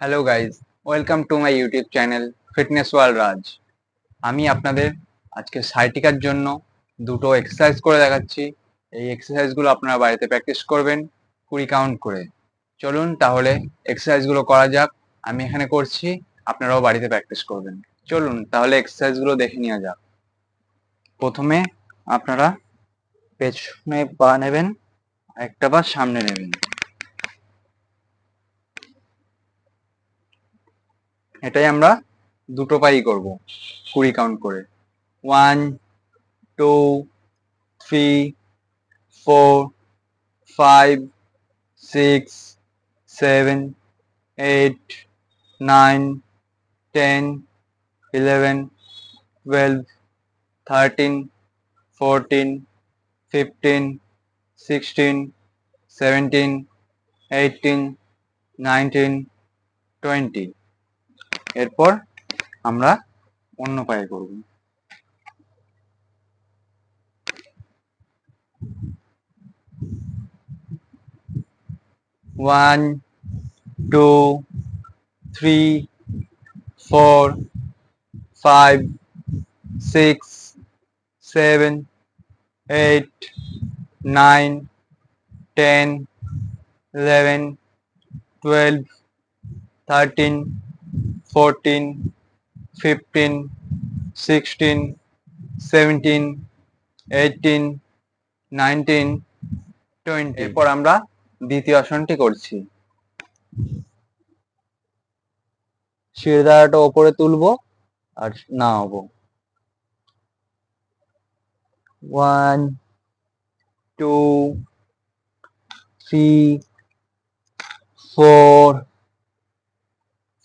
Hello guys welcome to my YouTube channel fitness world Raj আমি আপনাদের আজকে সাইটিকার জন্য দুটো এক্সারসাইজ করে দেখাচ্ছি। এই এক্সারসাইজগুলো আপনারা বাড়িতে প্র্যাকটিস করবেন, কুড়ি কাউন্ট করে। চলুন তাহলে এক্সারসাইজগুলো করা যাক। আমি এখানে করছি, আপনারাও বাড়িতে প্র্যাকটিস করবেন। চলুন তাহলে এক্সারসাইজগুলো দেখে নেওয়া যাক। প্রথমে আপনারা পেছনে পা নেবেন একটা পা সামনে নেবেন। এটাই আমরা দুটো পাই করব, কুড়ি কাউন্ট করে। One two three four five six seven eight nine ten eleven twelve thirteen fourteen fifteen sixteen seventeen eighteen nineteen twenty এরপর আমরা অন্য পায়ে করব। One two three four five six seven eight nine ten eleven twelve thirteen fourteen fifteen sixteen seventeen eighteen nineteen twenty এরপর আমরা দ্বিতীয় আসনটি করছি। শিরদাঁড়াটা ওপরে তুলবো আর না নামাবো। One two three four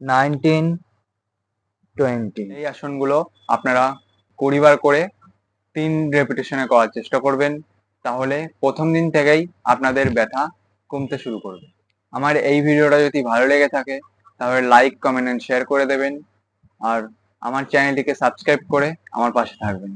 nineteen twenty. এই আসনগুলো আপনারা কুড়ি বার করে তিন রেপিটেশনে করার চেষ্টা করবেন, তাহলে প্রথম দিন থেকেই আপনাদের ব্যথা কমতে শুরু করবে। আমার এই ভিডিওটা যদি ভালো লেগে থাকে, তাহলে লাইক কমেন্ট এন্ড শেয়ার করে দেবেন, আর আমার চ্যানেলটিকে সাবস্ক্রাইব করে আমার পাশে থাকবেন।